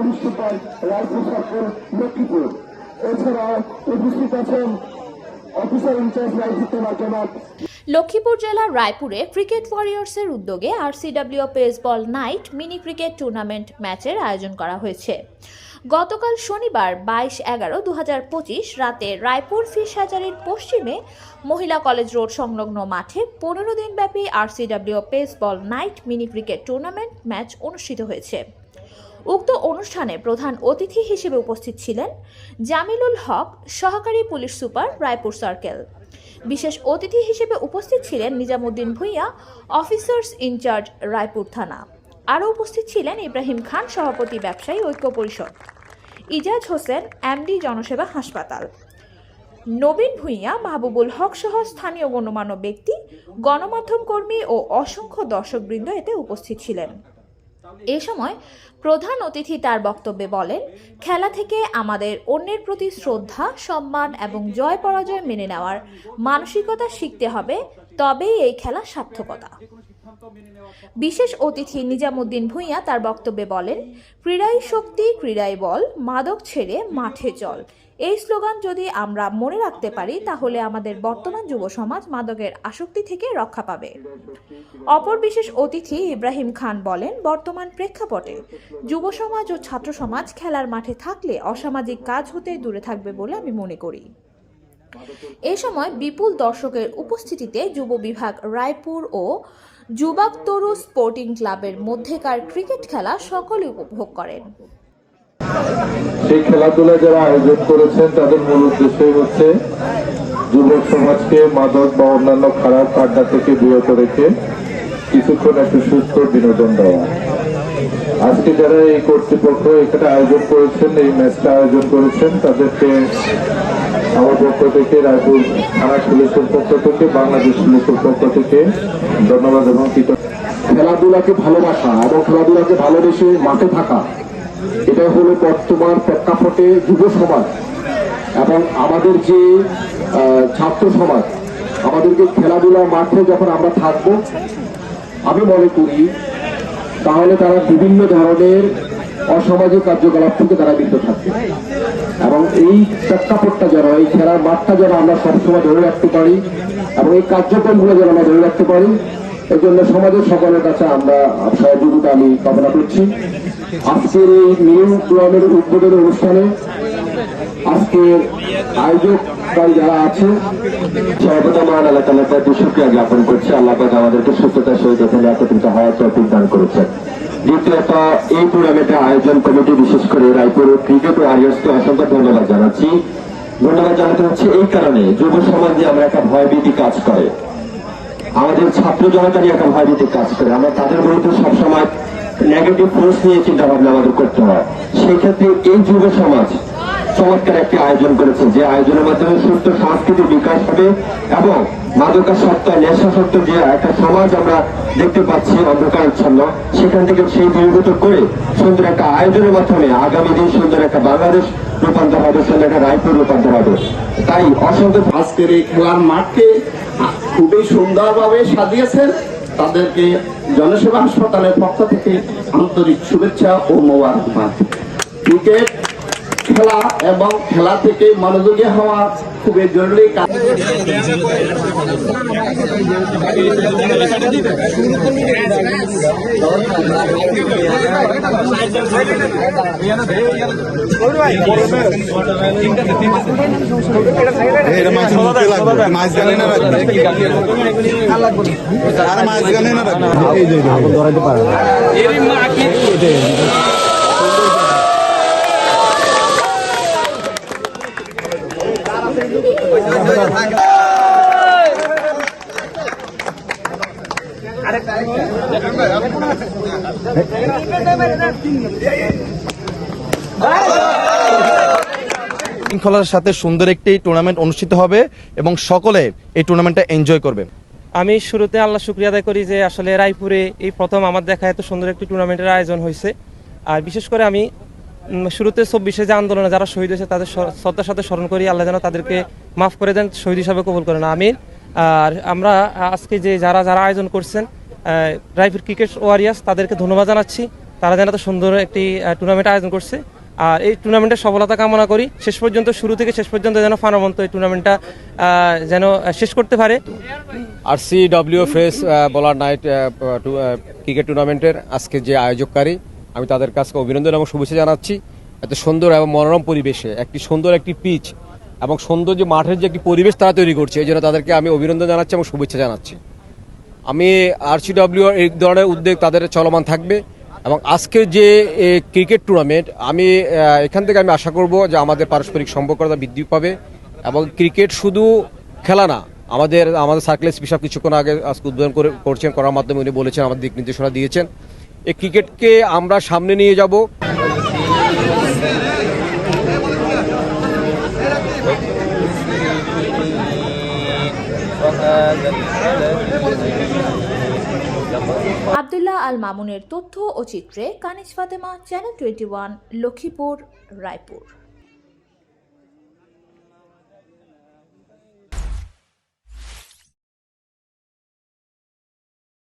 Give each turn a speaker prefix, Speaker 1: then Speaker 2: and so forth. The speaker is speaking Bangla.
Speaker 1: Police super Raipur circle Lakshmipur. এছাড়াও উপস্থিত আছেন অফিসার ইনচার্জ রায়পুর জনাব।
Speaker 2: লক্ষ্মীপুর জেলার রায়পুরে ক্রিকেট ওয়ারিয়র্সের উদ্যোগে আরসিডব্লিউ পেসবল নাইট মিনি ক্রিকেট টুর্নামেন্ট ম্যাচের আয়োজন করা হয়েছে। গতকাল শনিবার বাইশ এগারো দু হাজার পঁচিশ রাতে রায়পুর ফিশ হ্যাচারির পশ্চিমে মহিলা কলেজ রোড সংলগ্ন মাঠে পনেরো দিনব্যাপী RCW পেসবল night mini cricket tournament match অনুষ্ঠিত হয়েছে। উক্ত অনুষ্ঠানে প্রধান অতিথি হিসেবে উপস্থিত ছিলেন জামিলুল হক, সহকারী পুলিশ সুপার রায়পুর সার্কেল। বিশেষ অতিথি হিসেবে উপস্থিত ছিলেন Nizamuddin Bhuiyan, officers in charge Raipur থানা। আরও উপস্থিত ছিলেন ইব্রাহিম খান, সভাপতি ব্যবসায়ী ঐক্য পরিষদ। ইজাজ হোসেন, এমডি, জনসেবা হাসপাতাল। নবীন ভূঁইয়া, মাহবুবুল হক সহ স্থানীয় গণ্যমান্য ব্যক্তি, গণমাধ্যম কর্মী ও অসংখ্য দর্শকবৃন্দ এতে উপস্থিত ছিলেন। এ সময় প্রধান অতিথি তার বক্তব্যে বলেন, খেলা থেকে আমাদের অন্যের প্রতি শ্রদ্ধা, সম্মান এবং জয় পরাজয় মেনে নেওয়ার মানসিকতা শিখতে হবে, তবেই এই খেলা সার্থকতা। বিশেষ অতিথি নিজামুদ্দিন ভূঁইয়া তার বক্তব্যে বলেন, ক্রীড়াই শক্তি, ক্রীড়াই বল, মাদক ছেড়ে মাঠে চল। এই স্লোগান যদি আমরা মনে রাখতে পারি, তাহলে আমাদের বর্তমান যুব সমাজ মাদকের আসক্তি থেকে রক্ষা পাবে। অপর বিশেষ অতিথি ইব্রাহিম খান বলেন, বর্তমান প্রেক্ষাপটে যুব সমাজ ও ছাত্র সমাজ খেলার মাঠে থাকলে অসামাজিক কাজ হতে দূরে থাকবে বলে আমি মনে করি। এ সময় বিপুল দর্শকের উপস্থিতিতে যুব বিভাগ রায়পুর ও যুবক তরু স্পোর্টিং ক্লাবের মধ্যেকার ক্রিকেট খেলা সকলে উপভোগ করেন।
Speaker 3: সেই খেলাধুলা যারা আয়োজন করেছেন, তাদের মূল উদ্দেশ্যই হচ্ছে যুবক সমাজকে মাদক বা অন্যান্য খারাপ আড্ডা থেকে বিরত রেখে কিছুক্ষণ একটু সুস্থ বিনোদন দেওয়া। আজকে যারা এই কর্তৃপক্ষ এখানে আয়োজন করেছেন, এই ম্যাচটা আয়োজন করেছেন, তাদেরকে আমার পক্ষ থেকে, রায়পুর থানা পুলিশের পক্ষ থেকে, বাংলাদেশ পুলিশের পক্ষ থেকে ধন্যবাদ এবং কৃতজ্ঞতা।
Speaker 1: খেলাধুলাকে ভালোবাসা এবং খেলাধুলাকে ভালোবেসে মাঠে থাকা এটা হলো বর্তমান প্রেক্ষাপটে যুব সমাজ এবং আমাদের যে ছাত্র সমাজ, আমাদেরকে খেলাধুলা মাঠে যখন আমরা থাকব, আমি মনে করি তাহলে তারা বিভিন্ন ধরনের অসামাজিক কার্যকলাপ থেকে তারা বিরত থাকবে। এবং এই প্রেক্ষাপটটা যেন, এই খেলার মাঠটা যেন আমরা সবসময় ধরে রাখতে পারি এবং এই কার্যক্রমগুলো যেন আমরা ধরে রাখতে পারি এই জন্য সমাজের সকলের কাছে আমরা সহযোগিতা আমি কামনা করছি। আজকের এই নিউ ক্লাবের উদ্বোধনী অনুষ্ঠানে আজকের আয়োজককারী যারা আছে
Speaker 3: সর্বদা শুক্রিয়া জ্ঞাপন করছে। আল্লাহ আমাদেরকে সুস্থতার সহিত এখানে একত্রিত হওয়ার দান দ্বিতীয়ত, এই আয়োজন কমিটি, বিশেষ করে রায়পুর ক্রিকেট অসংখ্য ধন্যবাদ জানাচ্ছি। ধন্যবাদ জানাতে হচ্ছে এই কারণে যুব সমাজে আমরা একটা ভয়ভীতি কাজ করে। আমাদের ছাত্র জনতারই একটা ভয়ভীতি কাজ করে। আমরা তাদের বিরুদ্ধে সবসময় নেগেটিভ ফোর্স নিয়ে চিন্তা ভাবনা আমাদের করতে হয়। সেই ক্ষেত্রে এই যুব সমাজ চমৎকার একটি আয়োজন করেছে, যে আয়োজনের মাধ্যমে সুস্থ সাংস্কৃতিক বিকাশ হবে এবং মাদকাসক্ত নেশাসক্ত যে একটা সমাজ আমরা দেখতে পাচ্ছি অন্ধকারাচ্ছন্ন সেখান থেকে সেই দূরীভূত করে সুন্দর একটা আয়োজনের মাধ্যমে আগামী দিন সুন্দর একটা বাংলাদেশ রূপান্তর হবে, সুন্দর একটা রায়পুর রূপান্তর হবে। তাই অসংখ্য
Speaker 4: আজকের এই খেলার মাঠকে খুবই সুন্দরভাবে সাজিয়েছেন। তাদেরকে জনসেবা হাসপাতালের পক্ষ থেকে আন্তরিক শুভেচ্ছা ও মোবারকবাদ। ক্রিকেট, খেলা এবং খেলা থেকে মনোযোগী হওয়া খুবই জরুরি কাজ।
Speaker 5: আর মাছ গালে না রাখবে। এই যে ধরাইতে
Speaker 6: শৃঙ্খলার সাথে সুন্দর একটি টুর্নামেন্ট অনুষ্ঠিত হবে এবং সকলে এই টুর্নামেন্টটা এনজয় করবে।
Speaker 7: আমি শুরুতে আল্লাহ শুক্রিয়া আদায় করি যে আসলে রায়পুরে এই প্রথম আমার দেখা এত সুন্দর একটি টুর্নামেন্টের আয়োজন হয়েছে। আর বিশেষ করে আমি শুরুতে চব্বিশে যে আন্দোলনে যারা শহীদ হয়েছে তাদের শ্রদ্ধার সাথে স্মরণ করি, আল্লাহ যেন তাদেরকে মাফ করে দেন, শহীদ হিসাবে কবুল করেন। আমিন। আর আমরা আজকে যে যারা যারা আয়োজন করছেন রায়পুর ক্রিকেট ওয়ারিয়ার্স তাদেরকে ধন্যবাদ জানাচ্ছি। তারা যেন এত সুন্দর একটি টুর্নামেন্ট আয়োজন করছে। আর এই টুর্নামেন্টের সফলতা কামনা করি। শেষ পর্যন্ত, শুরু থেকে শেষ পর্যন্ত যেন ফানবন্ত এই টুর্নামেন্টটা যেন শেষ করতে পারে।
Speaker 8: আর সি ডব্লিউ ফেস বলার নাইট ক্রিকেট টুর্নামেন্টের আজকে যে আয়োজককারী, আমি তাদের কাছে অভিনন্দন এবং শুভেচ্ছা জানাচ্ছি। এত সুন্দর এবং মনোরম পরিবেশে, একটি সুন্দর একটি পিচ এবং সুন্দর যে মাঠের যে একটি পরিবেশ তারা তৈরি করছে, এই জন্য তাদেরকে আমি অভিনন্দন জানাচ্ছি এবং শুভেচ্ছা জানাচ্ছি। আমি আরসিডব্লিউ এই ধরনের উদ্যোগ তাদের চলমান থাকবে এবং আজকের যে ক্রিকেট টুর্নামেন্ট আমি এখান থেকে আমি আশা করব যে আমাদের পারস্পরিক সম্পর্কতা বৃদ্ধি পাবে এবং ক্রিকেট শুধু খেলা না, আমাদের আমাদের সার্কেলেস বিশাপ কিছুক্ষণ আগে আজকে উদ্বোধন করে, করছেন, করার মাধ্যমে উনি বলেছেন, আমাদের দিক নির্দেশনা দিয়েছেন। এই ক্রিকেটকে আমরা সামনে নিয়ে যাব।
Speaker 2: আবদুল্লাহ আল মামুনের তথ্য ও চিত্রে Kaniz Fatema channel twenty one Lakshmipur Raipur.